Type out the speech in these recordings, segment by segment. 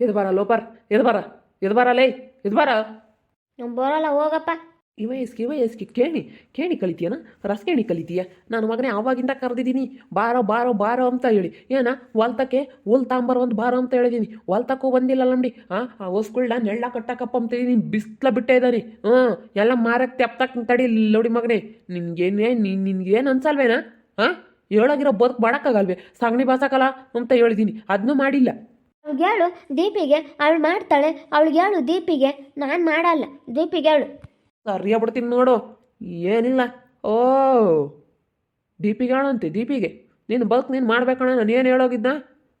ಇದು ಬರ ಲೋಪರ್ ಇದು ಬರ ಇದು ಬರ ಲೇ ಇದು ಬರ ನಾವು ಬರೋಲ್ಲ ಹೋಗಪ್ಪ. ಇವ ಎಸ್ಕಿ ಇವ ಎಸ್ಕಿ ಕೇಳಿ ಕೇಳಿ ಕಲಿತೀಯನ? ರಸ್ಕೇಣಿ ಕಲಿತೀಯ? ನಾನು ಮಗನೇ ಆವಾಗಿಂದ ಕರೆದಿದ್ದೀನಿ. ಬಾರೋ ಬಾರೋ ಬಾರೋ ಅಂತ ಹೇಳಿ. ಏನ? ಹೊಲ್ತಕ್ಕೆ ಹುಲ್ ತಾಂಬರ್ ಒಂದು ಬಾರೋ ಅಂತ ಹೇಳಿದ್ದೀನಿ ಹೊಲ್ತಕ್ಕೂ ಬಂದಿಲ್ಲ ನಮ್ಡಿ ಹಾಂ ಆ ಹೊಸ್ಗಳ್ನ ನೆಳ್ಳ ಕಟ್ಟಕಪ್ಪ ಅಂತ ಹೇಳಿ ಬಿಸ್ಲ ಬಿಟ್ಟೇ ಇದ್ದಾನೆ ಹಾಂ ಎಲ್ಲ ಮಾರಕ್ಕೆ ತೆಪ್ತಕ್ ತಡಿ ನೋಡಿ ಮಗನೇ. ನಿನ್ಗೇನೇ ನಿನ್ ನಿನ್ಗೇನು ಅನ್ಸಲ್ವೇನಾ? ಹಾಂ ಹೇಳೋಗಿರೋ ಬದುಕು ಮಾಡೋಕ್ಕಾಗಲ್ವೇ ಸಗಣಿ ಬಾಸಕಲ್ಲ ಅಂತ ಹೇಳಿದ್ದೀನಿ ಅದನ್ನೂ ಮಾಡಿಲ್ಲ. ಅವ್ಳಿಗೆ ಹೇಳು ದೀಪಿಗೆ ಅವಳು ಮಾಡ್ತಾಳೆ ಅವ್ಳಿಗೆ ಹೇಳು ದೀಪಿಗೆ ನಾನು ಮಾಡಲ್ಲ ದೀಪಿಗೆ ಹೇಳು ಸರಿಯಾಗ್ಬಿಡ್ತೀನಿ ನೋಡು, ಏನಿಲ್ಲ. ಓ ದೀಪಿಗೆ ಹೇಳಂತೆ ದೀಪಿಗೆ. ನೀನು ಬದುಕು ನೀನು ಮಾಡ್ಬೇಕಣ್ಣ ನಾನು ಏನು ಹೇಳೋಗಿದ್ದ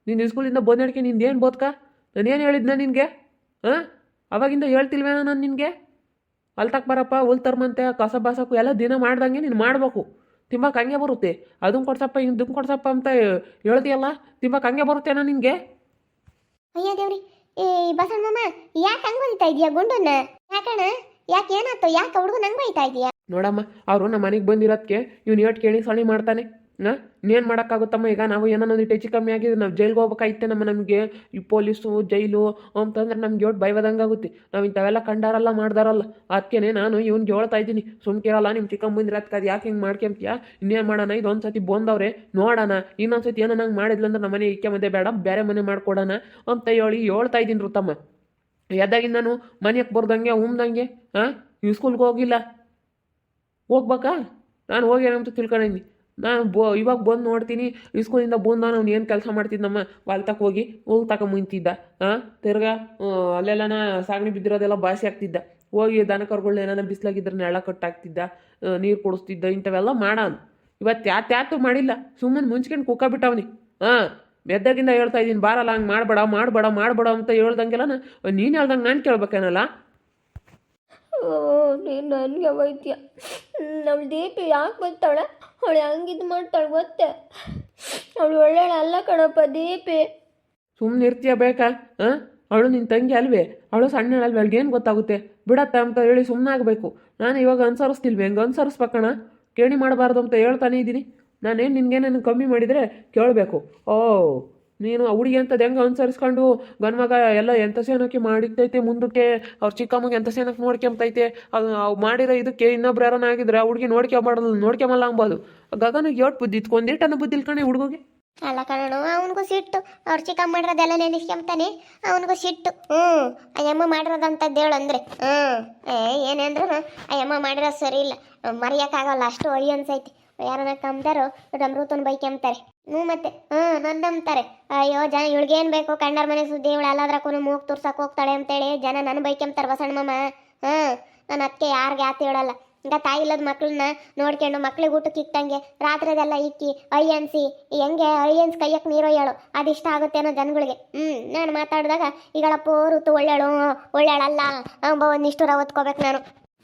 ನೀನು ಸ್ಕೂಲಿಂದ ಬಂದಡಿಕೆ ನಿಂದು ಏನು ಬದುಕ? ನಾನು ಏನು ಹೇಳಿದ್ನ ನಿನಗೆ? ಹಾಂ? ಅವಾಗಿಂದ ಹೇಳ್ತಿಲ್ವೇನ ನಾನು ನಿನಗೆ? ಅಲ್ತಕ್ಕೆ ಬರಪ್ಪ, ಹುಲ್ ತರ್ಮಂತೆ, ಕಸ ಬಾಸಕ್ಕೂ ಎಲ್ಲ ದಿನ ಮಾಡ್ದಂಗೆ ನೀನು ಮಾಡಬೇಕು. ತಿಂಬಕ್ಕೆ ಹಂಗೆ ಬರುತ್ತೆ. ಅದನ್ನು ಕೊಡ್ಸಪ್ಪ ಇದನ್ನು ಕೊಡ್ಸಪ್ಪ ಅಂತ ಹೇಳ್ತೀಯಲ್ಲ ತಿಂಬಕ್ಕೆ ಹಂಗೆ ಬರುತ್ತೇನ ನಿನಗೆ? ಅಯ್ಯ ದೇವ್ರಿ, ಏ ಬಸಣ್ಣಮ್ಮ ಯಾಕೆ ಹಂಗೆ ಬೈತಾ ಇದೀಯಾ ಗುಂಡನ್ನ? ಯಾಕಣ್ಣ ಯಾಕೆ ಏನಾಯ್ತು? ಯಾಕೆ ಹುಡುಗ ನಂಗೆ ಬೈತಾ ಇದೀಯಾ ನೋಡಮ್ಮ, ಅವರು ನಮ್ಮ ಮನೆಗೆ ಬಂದಿರೋದಕ್ಕೆ ಇವ್ನು ಏಟ್ ಕೇಳಿ ಸಣಿ ಮಾಡ್ತಾನೆ. ಹಾಂ ಇನ್ನೇನು ಮಾಡೋಕ್ಕಾಗುತ್ತಮ್ಮ? ಈಗ ನಾವು ಏನೋ ಇಟ್ಟು ಹೆಚ್ಚು ಕಮ್ಮಿ ಆಗಿದೆ ನಾವು ಜೈಲ್ಗೆ ಹೋಗ್ಬೇಕಾಯ್ತೆ ನಮ್ಮ ನಮಗೆ. ಈ ಪೊಲೀಸು, ಜೈಲು ಅಂತಂದ್ರೆ ನಮ್ಗೆ ಭಯವಾದಂಗೆ ಆಗುತ್ತೆ. ನಾವು ಇಂಥವೆಲ್ಲ ಕಂಡಾರಲ್ಲ, ಮಾಡ್ದಾರಲ್ಲ. ಅದಕ್ಕೇನೆ ನಾನು ಇವ್ನಿಗೆ ಹೇಳ್ತಾ ಇದ್ದೀನಿ. ಸುಮ್ಕಿರಲ್ಲ ನಿಮ್ಮ ಚಿಕ್ಕಮ್ಮಂದ್ರೆ ಅದಕ್ಕೆ ಅದು ಯಾಕೆ ಹಿಂಗೆ ಮಾಡ್ಕೊಂತೀಯ? ಇನ್ನೇನು ಮಾಡೋಣ? ಇದೊಂದು ಸತಿ ಬಂದವ್ರೆ, ನೋಡೋಣ. ಇನ್ನೊಂದು ಸತಿ ಏನೋ ನಂಗೆ ಮಾಡಿದ್ಲು ಅಂದ್ರೆ ನಮ್ಮ ಮನೆ ಇಕ್ಕೆ ಮಧ್ಯೆ ಬೇಡ ಬೇರೆ ಮನೆ ಮಾಡ್ಕೊಡೋಣ ಅಂತ ಹೇಳಿ ಹೇಳ್ತಾ ಇದ್ದೀನಿ ರುತಮ್ಮ ಎದ್ದಾಗಿಂದ ನಾನು ಮನೆಗೆ ಬರ್ದಂಗೆ, ಉಮ್ದಂಗೆ ಹಾಂ ಸ್ಕೂಲ್ಗೆ ಹೋಗಿಲ್ಲ. ಹೋಗ್ಬೇಕಾ? ನಾನು ಹೋಗಿ ಏನಂತ ತಿಳ್ಕೊಂಡಿದ್ದೀನಿ ನಾನು ಬೋ, ಇವಾಗ ಬಂದು ನೋಡ್ತೀನಿ ಇಸ್ಕೂಲಿಂದ ಬಂದ ಅವ್ನು ಏನು ಕೆಲಸ ಮಾಡ್ತಿದ್ದಮ್ಮ ಹೊಲ್ತಕ್ಕೆ ಹೋಗಿ ಹೋಗಿ ತಕ ಮುಂತಿದ್ದ ಹಾಂ ತಿರ್ಗಾ ಅಲ್ಲೆಲ್ಲನ ಸಾಗಣಿ ಬಿದ್ದಿರೋದೆಲ್ಲ ಬಾಸಿ ಆಗ್ತಿದ್ದ ಹೋಗಿ ದನ ಕರುಗಳ್ನ ಏನಾನ ಬಿಸ್ಲಾಗಿದ್ರೆ ನೆಳ ಕಟ್ಟಾಗ್ತಿದ್ದ ನೀರು ಕುಡಿಸ್ತಿದ್ದ, ಇಂಥವೆಲ್ಲ ಮಾಡೋನು. ಇವತ್ತು ಯಾತ್ ಯಾತು ಮಾಡಿಲ್ಲ, ಸುಮ್ಮನೆ ಮುಂಚ್ಕೊಂಡು ಕುಕ್ಕ ಬಿಟ್ಟವನಿ ಹಾಂ ಮೆದ್ದಾಗಿಂದ ಹೇಳ್ತಾ ಇದ್ದೀನಿ, ಬಾರಲ್ಲ, ಹಂಗೆ ಮಾಡಬೇಡ ಮಾಡಬೇಡ ಮಾಡಬೇಡ ಅಂತ ಹೇಳ್ದಂಗೆಲ್ಲ ನೀನು ಹೇಳ್ದಂಗೆ ನಾನು ಕೇಳ್ಬೇಕೇನಲ್ಲ? ನೀನು ನನಗೆ ಹೋಯ್ತೀಯ ಅವಳು ದೀಪಿ ಯಾಕೆ ಬರ್ತಾಳೆ? ಅವಳು ಹಂಗಿದು ಮಾಡ್ತಾಳೆ ಗೊತ್ತೆ? ಅವಳು ಒಳ್ಳೆಯ ಅಲ್ಲ ಕಣಪ್ಪ ದೀಪಿ. ಸುಮ್ಮನೆ ಬೇಕಾ? ಹಾಂ? ಅವಳು ನಿನ್ನ ತಂಗಿ ಅಲ್ವೇ? ಅವಳು ಸಣ್ಣ ಅಲ್ವೇ? ಏನು ಗೊತ್ತಾಗುತ್ತೆ? ಬಿಡತ್ತ ಅಂತ ಹೇಳಿ ಸುಮ್ಮನೆ ಆಗಬೇಕು. ನಾನು ಇವಾಗ ಅನುಸರಿಸ್ತಿಲ್ವೇ? ಹೆಂಗೆ ಅನುಸರಿಸ್ಬೇಕಣ ಕೇಳಿ ಮಾಡಬಾರ್ದು ಅಂತ ಹೇಳ್ತಾನೆ ಇದ್ದೀನಿ ನಾನೇನು ನಿನ್ಗೇನೇನು ಕಮ್ಮಿ ಮಾಡಿದರೆ ಕೇಳಬೇಕು. ಓ ನೀನು ಹುಡುಗಿ ಅಂತದ್ದು ಹೆಂಗೆ ಅನುಸರಿಸ್ಕೊಂಡು ಗಂಡ್ಮಗ ಎಲ್ಲ ಎಂಥ ಸೇನಕ್ಕೆ ಮಾಡಿದ್ದೈತೆ ಮುಂದಕ್ಕೆ? ಅವ್ರ ಚಿಕ್ಕಮ್ಮಗೆ ಎಂಥ ಸೇನಕ್ಕೆ ನೋಡ್ಕೊಂಬತೈತೆ ಅದು ಅವು ಮಾಡಿರೋ ಇದಕ್ಕೆ ಇನ್ನೊಬ್ರು ಯಾರನ್ನ ಆಗಿದ್ರೆ ಆ ಹುಡುಗಿ ನೋಡ್ಕೊಂಬಾರ್ದು ನೋಡ್ಕೊಂಬಲ್ಲ ಅಂಬೋದು. ಗಗನಿಗೆ ಯೋಟ್ ಬುದ್ಧಿ ಒಂದಿಟ್ಟನ ಬುದ್ಧಿ ಇಲ್ಕಣೆ ಹುಡುಗಿಗೆ? ಅಲ್ಲ ಕಣೋ ಅವನಿಗೂ ಸಿಟ್ಟು. ಅವ್ರ ಚಿಕ್ಕ ಮಾಡಿರೋದೆಲ್ಲ ನೆನೆಸ್ಕೊಂತಾನೆ ಅವನಿಗೂ ಸಿಟ್ಟು. ಹ್ಞೂ ಅಯ್ಯಮ್ಮ ಮಾಡಿರೋದಂಥದ್ದು ಹೇಳು ಅಂದ್ರೆ. ಹ್ಞೂ ಏನಂದ್ರು ಅಯ್ಯಮ್ಮ ಮಾಡಿರೋ ಸರಿ ಇಲ್ಲ. ಮರೆಯೋಕ್ಕಾಗಲ್ಲ ಅಷ್ಟು ಒಳ್ಳೆ ಅನ್ಸೈತಿ. ಯಾರನ್ನ ಕಂಬಾರೋ ಅಮೃತನ ಬೈಕ್ ಎಂಬ್ತಾರೆ ಹ್ಞೂ ಮತ್ತೆ, ಹ್ಞೂ ನಂಬ್ತಾರೆ. ಅಯ್ಯೋ, ಜನ ಇವಳಿಗೇನು ಬೇಕು? ಕಂಡರ ಮನೆ ಸುದ್ದಿ ಇವಳು ಎಲ್ಲಾದ್ರಕ್ಕೂ ಮೂಗ್ ತೋರ್ಸಕ್ಕೆ ಹೋಗ್ತಾಳೆ ಅಂತೇಳಿ ಜನ ನನ್ನ ಬೈಕ್ ಎಂಬ್ತಾರೆ ಬಸಣ್ಣ ಮಾಮ. ಹ್ಞೂ, ನಾನು ಅದಕ್ಕೆ ಯಾರಿಗೆ ಆತ ಹೇಳಲ್ಲ. ಈಗ ತಾಯಿ ಇಲ್ಲದ ಮಕ್ಕಳನ್ನ ನೋಡ್ಕೊಂಡು ಮಕ್ಳಿಗೆ ಊಟಕ್ಕೆ ಇಕ್ಕಂಗೆ ರಾತ್ರಿದೆಲ್ಲ ಇಕ್ಕಿ ಅಯ್ಯನ್ಸಿ ಹೆಂಗೆ ಅಯ್ಯನ್ಸ್ ಕೈಯಕ್ಕೆ ಹೇಳು, ಅದಿಷ್ಟ ಅನ್ನೋ ಜನಗಳಿಗೆ. ಹ್ಞೂ, ನಾನು ಮಾತಾಡಿದಾಗ ಈಗಳಪ್ಪ ಋತು ಒಳ್ಳೇಳು, ಒಳ್ಳೆಳಲ್ಲ ಒಂದಿಷ್ಟು ರವತ್ಕೋಬೇಕು ನಾನು.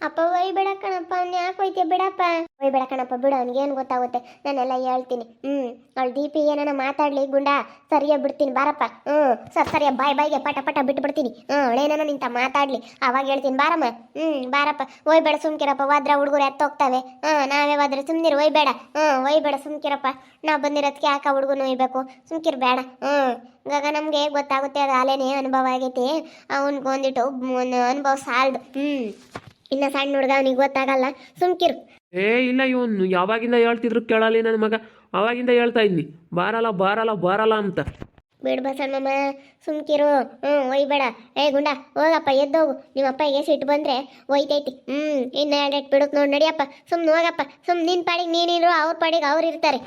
ಅಪ್ಪ ಒಯ್ ಬಿಡ ಕಣಪ್ಪ ಅವ್ನು ಯಾಕೆ ಹೋಯ್ತೀಯ ಬಿಡಪ್ಪ? ಒಯ್ ಬೇಡ ಕಣಪ್ಪ ಬಿಡು ಅವ್ನಿಗೇನು ಗೊತ್ತಾಗುತ್ತೆ? ನಾನೆಲ್ಲ ಹೇಳ್ತೀನಿ. ಹ್ಮ್, ಅವಳು ದೀಪಿ ಏನಾನ ಮಾತಾಡ್ಲಿ, ಗುಂಡ ಸರಿಯಾಗಿ ಬಿಡ್ತೀನಿ, ಬಾರಪ್ಪ. ಹ್ಞೂ ಸರ್ ಸರಿಯ, ಬಾಯ್, ಬಾಯ್ಗೆ ಪಟ ಪಟ ಬಿಟ್ಬಿಡ್ತೀನಿ ಹ್ಞೂ ಅವಳೇನಾನ ನಿಂತ ಮಾತಾಡ್ಲಿ. ಅವಾಗ ಹೇಳ್ತೀನಿ, ಬಾರಮ್ಮ. ಹ್ಞೂ ಬಾರಪ್ಪ. ಒಯ್ ಬೇಡ, ಸುಮ್ಕಿರಪ್ಪ ವಾದ್ರ ಹುಡುಗರು ಎತ್ತೋಗ್ತವೆ ಹ್ಞೂ ನಾವೇ ವಾದ್ರೆ ಬೇಡ. ಹ್ಞೂ ಒಯ್ ಬೇಡ, ಸುಮ್ಕಿರಪ್ಪ. ನಾ ಬಂದಿರೋದಕ್ಕೆ ಯಾಕೆ ಹುಡುಗ ಹುಡುಗನ ಒಯ್ಬೇಕು? ಸುಮ್ಕಿರ್ ಬೇಡ. ಹ್ಞೂ ಇವಾಗ ನಮಗೆ ಗೊತ್ತಾಗುತ್ತೆ, ಅದು ಅಲೆನೇ ಅನುಭವ ಆಗೈತಿ. ಅವನಿಗೆ ಒಂದಿಟ್ಟು ಒಂದು ಅನುಭವ ಸಾಲದು. ಹ್ಞೂ ಇನ್ನು ಸಣ್ಣ ಹುಡುಗ ಅವನಿಗೆ ಗೊತ್ತಾಗಲ್ಲ ಸುಮ್ಕಿರು ಏ ಇಲ್ಲ ಇವನು ಯಾವಾಗಿಂದ ಹೇಳ್ತಿದ್ರು ಕೇಳಲಿ ನನ್ನ ಮಗ. ಅವಾಗಿಂದ ಹೇಳ್ತಾ ಇದ್ನಿ ಬಾರಲ್ಲ ಬಾರಲ್ಲ ಬಾರಲ್ಲ ಅಂತ. ಬಿಡು ಬಸಣ್ಣಮ್ಮ ಸುಮ್ಕಿರು ಹ್ಞೂ ಒಯ್ಬೇಡ. ಏ ಗುಂಡ ಹೋಗಪ್ಪ ಎದ್ದೋಗು ನಿಮ್ಮ ಅಪ್ಪಗೆ ಸಿಟ್ಟು ಬಂದರೆ ಒಯ್ತೈತಿ. ಹ್ಞೂ ಇನ್ನು ಎರಡೆಟ್ ಬಿಡುತ್ತೆ ನೋಡಿ ನಡಿಯಪ್ಪ. ಸುಮ್ಮನೆ ಹೋಗಪ್ಪ. ಸುಮ್ಮನೆ ನಿನ್ನ ಪಾಡಿಗೆ ನೀನಿರು ಅವ್ರ ಪಾಡಿಗೆ ಅವ್ರು ಇರ್ತಾರೆ.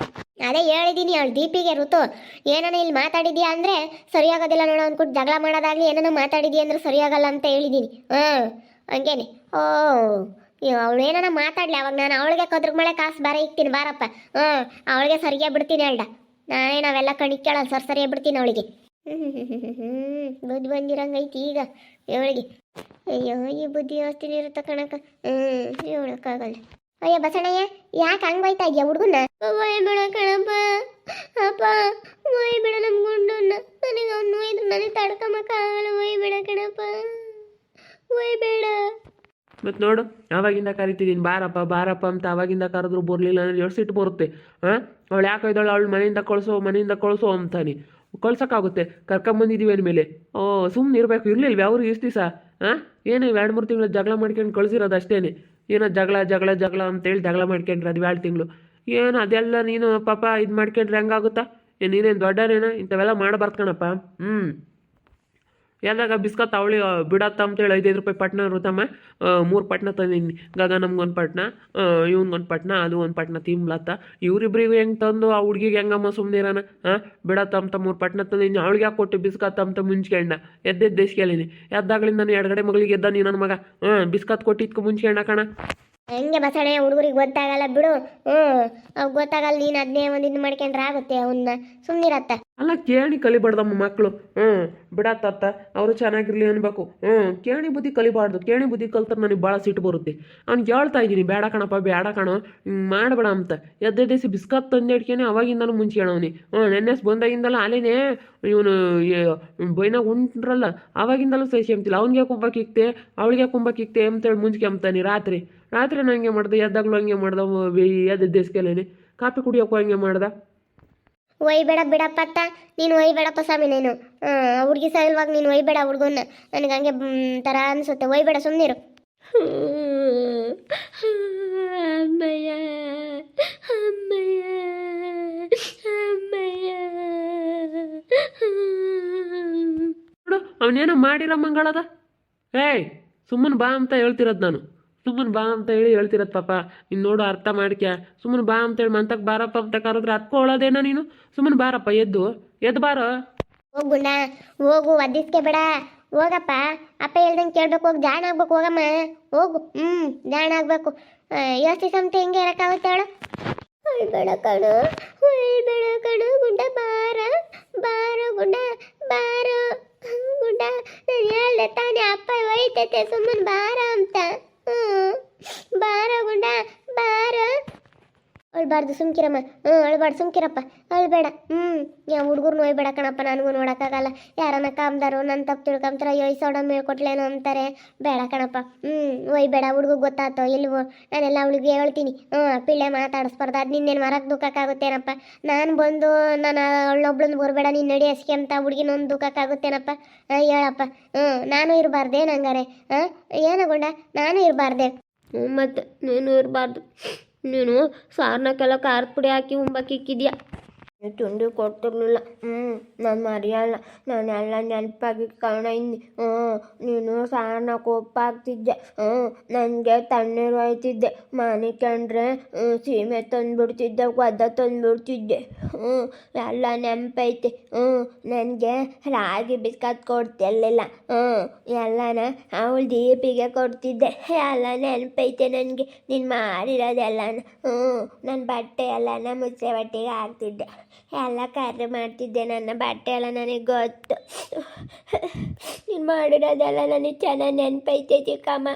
ಅದೇ ಹೇಳಿದ್ದೀನಿ ಅವಳು ದೀಪಿಗೆ ಋತು. ಏನನ ಇಲ್ಲಿ ಮಾತಾಡಿದ್ಯಾ ಅಂದರೆ ಸರಿಯಾಗೋದಿಲ್ಲ ನೋಡು ಅಂದ್ಬಿಟ್ಟು ಜಗಳ ಮಾಡೋದಾಗಲಿ ಏನನ ಮಾತಾಡಿದ್ಯಾ ಅಂದ್ರೆ ಸರಿಯಾಗಲ್ಲ ಅಂತ ಹೇಳಿದ್ದೀನಿ ಹಾಂ ಹಂಗೇನೆ. ಓ ಅವಳು ಏನಾನ ಮಾತಾಡ್ಲಿ ಅವಾಗ ನಾನು ಅವಳಿಗೆ ಕದ್ರ ಮಳೆ ಕಾಸು ಬಾರ ಇಕ್ತೀನಿ, ಬಾರಪ್ಪ. ಹ್ಞೂ, ಅವಳಿಗೆ ಸರಿಯಾಗಿ ಬಿಡ್ತೀನಿ ಹೇಳ್ದ. ನಾನೇ ನಾವೆಲ್ಲ ಕಣಿಕ್ ಕೇಳಲ್ಲ, ಸರ್ ಸರಿಯಾಗಿ ಬಿಡ್ತೀನಿ ಅವಳಿಗೆ. ಹ್ಞೂ ಬುದ್ಧಿ ಬಂದಿರಂಗೈತಿ ಈಗ ಇವಳಿಗೆ. ಅಯ್ಯೋ, ಈ ಬುದ್ಧಿ ಯೋಚನೆ ಇರುತ್ತ ಕಣಕ ಹ್ಞೂ ಹೇಳಕ್ಕಾಗಲ್ಲ ಅಯ್ಯ ಬಸಣ್ಣಯ್ಯ ಯಾಕೆ ಹಂಗೆ ಬೈತಾ ಇದೆಯಾ ಹುಡುಗನ ಒಯ್ ಬಿಡ ಕಣಪ್ಪ. ಅಪ್ಪ ಒಯ್ ಬಿಡ ನಮ್ಮ ಗುಂಡನ್ನ. ನನಗೆ ಅವ್ನು ಒಯ್ದು ನನಗೆ ತಡ್ಕೊಂಬಕ್ಕಾಗಲ್ಲ ಒಯ್ ಬಿಡ ಕಣಪ್ಪ. ಒಯ್ ಬೇಡ. ಮತ್ತು ನೋಡು ಅವಾಗಿಂದ ಕರಿತಿದ್ದೀನಿ ಬಾರಪ್ಪ ಬಾರಪ್ಪ ಅಂತ ಅವಾಗಿಂದ ಕರೆದ್ರು ಬರಲಿಲ್ಲ ಅಂದ್ರೆ ಎರಡು ಸಿಟ್ಟು ಬರುತ್ತೆ? ಹಾಂ ಅವಳು ಯಾಕೆ ಇದ್ದಾಳೆ ಅವಳು ಮನೆಯಿಂದ ಕಳಿಸೋ ಮನೆಯಿಂದ ಕಳಿಸೋ ಅಂತಾನೆ. ಕಳ್ಸೋಕ್ಕಾಗುತ್ತೆ ಕರ್ಕೊಂಬಂದಿದ್ದೀವಿ ಅಂದಮೇಲೆ. ಓ ಸುಮ್ಮನೆ ಇರಬೇಕು, ಇರಲಿಲ್ವ ಅವ್ರಿಗೆ ಇಷ್ಟು ದಿವಸ? ಹಾಂ ಏನು ಎರಡು, ಮೂರು ತಿಂಗಳು ಜಗಳ ಮಾಡ್ಕೊಂಡು ಕಳ್ಸಿರೋದು ಅಷ್ಟೇನೆ. ಏನೋ ಜಗಳ ಜಗಳ ಜಗಳ ಅಂತೇಳಿ ಜಗಳ ಮಾಡ್ಕೊಂಡ್ರೆ ಅದು ಎರಡು ತಿಂಗಳು. ಏನು ಅದೆಲ್ಲ ನೀನು ಪಾಪ ಇದು ಮಾಡ್ಕೊಂಡ್ರೆ ಹೆಂಗಾಗುತ್ತಾ? ನೀನೇನು ದೊಡ್ಡನೇನ? ಇಂಥವೆಲ್ಲ ಮಾಡಬಾರ್ದು ಕಣಪ್ಪ. ಹ್ಞೂ ಎಲ್ಲಾಗ ಬಿಸ್ಕತ್ ತಾವಳಿ ಬಿಡತ್ತ ಅಂತೇಳಿ ಐದೈದು ರೂಪಾಯಿ ಪಟ್ನ ಇರುತ್ತಮ್ಮ. ಮೂರು ಪಟ್ನ ತಂದಿನಿ. ಗಗ ನಮ್ಗೊಂದು ಪಟ್ನ ಇವ್ನಿಗೊಂದು ಪಟ್ನ, ಅದು ಒಂದು ಪಟ್ನ ತಿಂಬ್ಲತ್ತ. ಇವ್ರಿಬ್ರಿಗೂ ಹೆಂಗೆ ತಂದು, ಆ ಹುಡುಗಿಗೆ ಹೆಂಗಮ್ಮ ಸುಮ್ಮನೆ ಇರೋಣ ಹಾಂ ಬಿಡತ್ತ ಅಂತ ಮೂರು ಪಟ್ನ ತಂದಿನಿ. ಅವಳಿಗೆ ಯಾಕೆ ಕೊಟ್ಟು ಬಿಸ್ಕತ್ ಅಂತ ಮುಂಚ್ಕೊಂಡ? ಎದ್ದೆದ್ದು ದೇಶಕೇಳಿನಿ ಎದ್ದಾಗ್ಲಿಂದ ನಾನು ಎಡಗಡೆ ಮಗಳಿಗೆ ಎದ್ದ ನೀ ನನ್ನ ಮಗ. ಹಾಂ ಬಿಸ್ಕತ್ ಕೊಟ್ಟಿದ್ಕು ಮುಂಚ್ಕೊಂಡ ಕಣ? ಹೆಂಗೆ ಬಸಳೆ, ಹುಡುಗರಿಗೆ ಗೊತ್ತಾಗಲ್ಲ ಬಿಡು. ಹ್ಞೂ ಅವ್ ಗೊತ್ತಾಗಲ್ಲ ನೀನು ಅದನ್ನೇ ಒಂದು ಇದು ಮಾಡ್ಕೊಂಡ್ರೆ ಆಗುತ್ತೆ ಅವನ್ನ ಸುಮ್ಮನಿರತ್ತ ಅಲ್ಲ ಕೇಳಿ ಕಲಿಬಾರ್ದಮ್ಮ ಮಕ್ಕಳು ಹ್ಞೂ ಬಿಡತ್ತತ್ತ ಅವರು ಚೆನ್ನಾಗಿರಲಿ ಅನ್ಬೇಕು. ಹ್ಞೂ ಕೇಣಿ ಬುದ್ಧಿ ಕಲಿಬಾರ್ದು. ಕೇಣಿ ಬುದ್ಧಿ ಕಲ್ತ್ರೆ ನನಗೆ ಭಾಳ ಸಿಟ್ಟು ಬರುತ್ತೆ. ಅವ್ನಿಗೆ ಹೇಳ್ತಾ ಇದ್ದೀನಿ, ಬೇಡ ಕಣಪ್ಪ, ಬೇಡ ಕಣ. ಮಾಡಬೇಡ ಅಂತ. ದೇಸಿ ಬಿಸ್ಕತ್ ತಂದಿಡ್ಕೇನೆ ಅವಾಗಿಂದಲೂ ಮುಂಚೆ ಹೇಳೋನಿ ಹ್ಞೂ ನೆನ್ನೆಸ್ ಬಂದಾಗಿಂದಲೂ ಅಲ್ಲೇನೆ ಇವನು ಬೈನ ಉಂಟ್ರಲ್ಲ. ಅವಾಗಿಂದಲೂ ಸಹಿ ಅಂತಿಲ್ಲ ಅವ್ನಿಗೆ ಕುಂಬಕ್ಕಿಕ್ತೆ ಅವಳಿಗೆ ಕುಂಬಕ್ಕಿಕ್ತೆ ಅಂತೇಳಿ ಮುಂಚ್ಕೊಂತಾನೆ ರಾತ್ರಿ. ರಾತ್ರಿ ಹಂಗೆ ಮಾಡ್ದೆ, ಎದ್ದಾಗಲೂ ಹಂಗೆ ಮಾಡ್ದ ಎದ್ದೆದ್ದೇಸ್ಕೆಲೇನೆ ಕಾಫಿ ಕುಡಿಯೋಕ್ಕೂ ಹಂಗೆ ಮಾಡ್ದ. ಒಯ್ಬೇಡ ಬಿಡಪ್ಪ ಅತ್ತ. ನೀನು ಒಯ್ಬೇಡಪ್ಪ ಸ್ವಾಮಿ ನೀನು. ಹುಡುಗಿ ಸಲುವಾಗಿ ನೀನು ಒಯ್ಬೇಡ ಹುಡುಗನ್ನ. ನನಗೆ ಹಂಗೆ ಥರ ಅನಿಸುತ್ತೆ. ಒಯ್ಬೇಡ ಸುಮ್ಮನಿರು ಅಮ್ಮಯ್ಯ ಅಮ್ಮಯ್ಯ ಅಮ್ಮಯ್ಯ. ನೋಡು ಅವನೇನೋ ಮಾಡಿರೋ ಮಂಗಳದ. ಏಯ್ ಸುಮ್ಮನೆ ಬಾ ಅಂತ ಹೇಳ್ತಿರೋದು ನಾನು. ಸುಮ್ಮನೆ ಬಾ ಅಂತ ಹೇಳಿ ಹೇಳ್ತಿರೋದು ಪಾಪ. ಇನ್ನು ನೋಡು ಅರ್ಥ ಮಾಡ್ಕ್ಯಾ. ಸುಮ್ಮನೆ ಬಾ ಅಂತೇಳಿ ಮಂತಕ್ಕೆ ಬಾರಪ್ಪ ಅಂತ ಕರೆದ್ರೆ ಹತ್ಕೊಳ್ಳೋದೇನ ನೀನು? ಸುಮ್ಮನೆ ಬಾರಪ್ಪ ಎದ್ದು. ಎದ್ದು ಬಾರೋ. ಹೋಗುಣ. ಗುಂಡ ಹೋಗು ಒದ್ದಿಸ್ಕೆ ಬೇಡ. ಹೋಗಪ್ಪ. ಅಪ್ಪ ಹೇಳ್ದಂಗೆ ಕೇಳ್ಬೇಕು. ಹೋಗಿ ಜಾಣ ಆಗ್ಬೇಕು. ಹೋಗಮ್ಮ. ಹೋಗು. ಹ್ಞೂ ಜಾಣ ಆಗ್ಬೇಕು. ಯೋಚನೆ ಸಂತೆ ಹೆಂಗೆ ಇರಕ್ಕಾಗುತ್ತೆ ಹೇಳು. ಬೇಡ ಕಣು. ಬೇಡ ಕಣು. ಗುಂಡ ಬಾರ. ಬಾರ ಗುಂಡ ಬಾರ. ಗುಂಡ ನಾನು ಹೇಳ್ದೆ ತಾನೇ ಅಪ್ಪ ಒಯ್ತೈತೆ. ಸುಮ್ಮನೆ ಬಾರ ಅಂತ. ಬಾರ ಗುಂಡ ಬಾರ. ಅಳ್ಬಾರ್ದು ಸುಮ್ಕಿರಮ್ಮ. ಹ್ಞೂ ಅಳ್ಬಾರ್ದು ಸುಮ್ಕಿರಪ್ಪ. ಅಳ್ಬೇಡ. ಹ್ಞೂ ಯಾವ ಹುಡುಗರು ನೋಯ್ಬೇಡ ಕಣಪ್ಪ, ನನಗೂ ನೋಡೋಕ್ಕಾಗಲ್ಲ. ಯಾರನ್ನ ಕಾಮ್ದಾರು ನನ್ನ ತಪ್ಪು ತಿಳ್ಕೊಂತಾರ ಯೋಯ್ಸೋಡ ಮೇಳ್ಕೊಟ್ಲೇನೋ ಅಂತಾರೆ. ಬೇಡ ಕಣಪ್ಪ. ಹ್ಞೂ ಒಯ್ಬೇಡ, ಹುಡುಗ ಗೊತ್ತಾತೋ, ಇಲ್ವೋ. ನಾನೆಲ್ಲ ಅವಳಿಗೆ ಹೇಳ್ತೀನಿ. ಹ್ಞೂ ಪಿಳ್ಳೆ ಮಾತಾಡಿಸ್ಬಾರ್ದು ಅದು ನಿನ್ನೇನು ಮರಕ್ಕೆ ದುಃಖಕ್ಕಾಗುತ್ತೇನಪ್ಪ? ನಾನು ಬಂದು, ನಾನು ಅವಳೊಬ್ಳನ್ನ ಬರಬೇಡ, ನೀನು ನಡಿ ಅಸ್ಕೆ ಅಂತ ಹುಡುಗಿನೊಂದು ದುಃಖಕ್ಕಾಗುತ್ತೇನಪ್ಪ? ಹೇಳಪ್ಪ. ಹ್ಞೂ ನಾನು ಇರಬಾರ್ದೇನು ಹಂಗಾರೆ ಹಾಂ ಏನಗೊಂಡ? ನಾನು ಇರಬಾರ್ದೆ. ಮತ್ತೆ ನೀನು ಇರಬಾರ್ದು. ನೀನು ಸಾರ್ನಕ್ಕೆಲ್ಲ ಖಾರದ ಪುಡಿ ಹಾಕಿ ಉಂಬಕ್ಕಿಕ್ಕಿದ್ಯಾ ತುಂಡು ಕೊಡ್ತಿರ್ಲಿಲ್ಲ ಹ್ಞೂ ನಾನು ಮರೆಯಲ್ಲ ನಾನೆಲ್ಲ ನೆನಪಾಗಿ ಕಾರಣ ಇನ್ನು ಹ್ಞೂ ನೀನು ಸಣ್ಣ ಕೋಪ ಆಗ್ತಿದ್ದೆ ಹ್ಞೂ ನನಗೆ ತಣ್ಣೀರು ಒಯ್ತಿದ್ದೆ ಮಾನಿಕಂಡ್ರೆ ಕಂಡ್ರೆ ಸೀಮೆ ತಂದುಬಿಡ್ತಿದ್ದೆ ಒದ್ದ ತಂದುಬಿಡ್ತಿದ್ದೆ ಹ್ಞೂ ಎಲ್ಲ ನೆನಪೈತೆ ಹ್ಞೂ ನನಗೆ ರಾಗಿ ಬಿಸ್ಕತ್ ಕೊಡ್ತಿರ್ಲಿಲ್ಲ ಹ್ಞೂ ಎಲ್ಲನ ಅವಳು ದೀಪಿಗೆ ಕೊಡ್ತಿದ್ದೆ ಎಲ್ಲ ನೆನಪೈತೆ ನನಗೆ ನೀನು ಮಾಡಿರೋದೆಲ್ಲನ ಹ್ಞೂ ನನ್ನ ಬಟ್ಟೆ ಎಲ್ಲನ ಮುಚ್ಚೆ ಬಟ್ಟೆಗೆ ಹಾಕ್ತಿದ್ದೆ ಎಲ್ಲ ಕಾರ್ಯ ಮಾಡ್ತಿದ್ದೆ ನನ್ನ ಬಟ್ಟೆ ಎಲ್ಲ ನನಗೆ ಗೊತ್ತು. ನೀನು ಮಾಡಿರೋದೆಲ್ಲ ನನಗೆ ಚೆನ್ನಾಗಿ ನೆನಪೈತೆ ಚಿಕ್ಕಮ್ಮ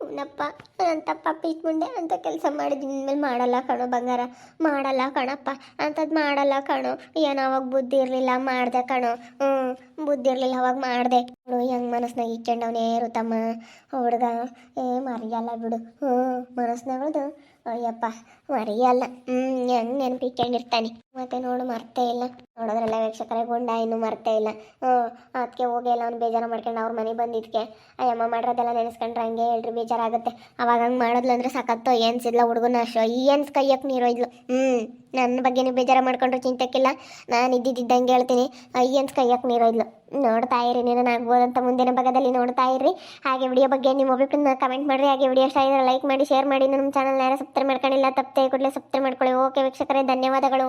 ನಪ್ಪ ಅಂತಪ್ಪ ತಪ್ಪ ಮುಂದೆ ಅಂತ ಕೆಲಸ ಮಾಡಿದ್ದೀನಿ ಇನ್ಮೇಲೆ ಮಾಡಲ್ಲ ಕಣೋ ಬಂಗಾರ. ಮಾಡಲ್ಲ ಕಣಪ್ಪ. ಅಂಥದ್ದು ಮಾಡಲ್ಲ ಕಣೋ. ಏನೋ ಅವಾಗ ಬುದ್ಧಿ ಇರಲಿಲ್ಲ? ಮಾಡಿದೆ ಕಣೋ. ಹ್ಞೂ ಬುದ್ಧಿ ಇರಲಿಲ್ಲ ಅವಾಗ ಮಾಡಿದೆ. ನೋಡು, ಹೆಂಗೆ ಮನಸ್ನಾಗ ಇಟ್ಕೊಂಡವನೇ ಇರುತ್ತಮ್ಮ ಹುಡುಗ. ಏ, ಮರಿಯಲ್ಲ ಬಿಡು. ಹ್ಞೂ ಮನಸ್ನಾಗದು ಅಯ್ಯಪ್ಪ, ಮರಿಯಲ್ಲ. ಹ್ಞೂ ಹೆಂಗೆ ನೆನಪಿಟ್ಕೊಂಡಿರ್ತಾನೆ ಮತ್ತೆ ನೋಡು ಮರ್ತೇ ಇಲ್ಲ ನೋಡೋದ್ರಲ್ಲ ವೀಕ್ಷಕರೇ, ಗುಂಡ ಇನ್ನು ಮರ್ತೇ ಇಲ್ಲ. ಅದಕ್ಕೆ ಹೋಗಿ ಎಲ್ಲ ಅವ್ನು ಬೇಜಾರು ಮಾಡ್ಕೊಂಡು ಅವ್ರ ಮನೆಗೆ ಬಂದಿದ್ದಕ್ಕೆ ಅಯ್ಯಮ್ಮ, ಮಾಡಿರೋದೆಲ್ಲ ನೆನೆಸ್ಕೊಂಡ್ರೆ ಹಂಗೆ ಹೇಳ್ರಿ ಬೇಜಾರಾಗುತ್ತೆ. ಅವಾಗ ಹಂಗೆ ಮಾಡಿದ್ಲು ಅಂದರೆ ಸಖತ್ತು ಏನ್ಸಿದ್ಲ ಹುಡುಗನ ಅಷ್ಟು. ಏನ್ಸ್ ಕೈಯಕ್ಕೆ ನೀರೋಯ್ಲು ಹ್ಞೂ ನನ್ನ ಬಗ್ಗೆ ನೀವು ಬೇಜಾರು ಮಾಡ್ಕೊಂಡ್ರು ಚಿಂತೆಕ್ಕಿಲ್ಲ ನಾನು ಇದ್ದಿದ್ದಂಗೆ ಹೇಳ್ತೀನಿ. ಅಯ್ಯನ್ಸ್ ಕೈಯಕ್ಕೆ ನೀರೋಯ್ಲು ನೋಡ್ತಾ ಇರಿ ನೀನು ಆಗ್ಬೋದಂತ ಮುಂದಿನ ಭಾಗದಲ್ಲಿ ನೋಡ್ತಾ ಇರ್ರಿ. ಹಾಗೆ ವಿಡಿಯೋ ಬಗ್ಗೆ ನಿಮ್ಮ ಅಭಿಪ್ರಾಯನ ಕಮೆಂಟ್ ಮಾಡಿರಿ. ಹಾಗೆ ವಿಡಿಯೋ ಇಷ್ಟ ಆಗಿದ್ರೆ ಲೈಕ್ ಮಾಡಿ ಶೇರ್ ಮಾಡಿ. ನಮ್ಮ ಚಾನಲ್ ಯಾರು ಸಬ್ಸ್ಕ್ರೈಬ್ ಮಾಡ್ಕೊಂಡಿಲ್ಲ, ತಪ್ಪದೆ ಕೂಡಲೇ ಸಬ್ಸ್ಕ್ರೈಬ್ ಮಾಡ್ಕೊಳ್ಳಿ. ಓಕೆ ವೀಕ್ಷಕರೇ, ಧನ್ಯವಾದಗಳು.